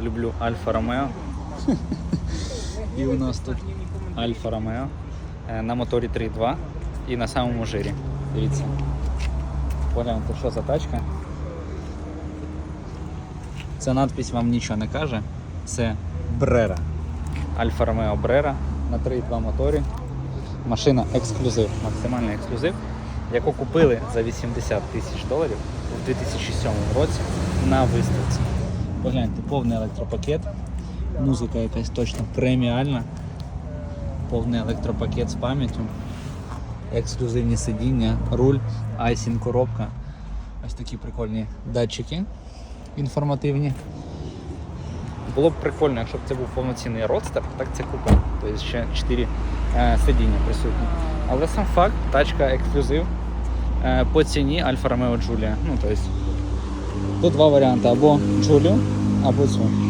дуже люблю Альфа Ромео. І у нас тут Альфа Ромео е, на моторі 3.2 і на самому жирі. Дивіться. Погляньте, що за тачка. Ця надпись вам нічого не каже. Це Брера. Альфа Ромео Брера на 3.2 моторі. Машина ексклюзив, максимальний ексклюзив, яку купили за 80 тисяч доларів у 2007 році на виставці. Погляньте, повний електропакет, музика якась точно преміальна, повний електропакет з пам'яттю, ексклюзивні сидіння, руль, айсін коробка. Ось такі прикольні датчики інформативні. Було б прикольно, якщо б це був повноцінний родстер, так це купе. Тобто ще 4 е, сидіння присутні. Але сам факт, тачка ексклюзив е, по ціні Альфа Ромео Джулія. Ну, тобто, тут два варіанти: або джулю, або цю.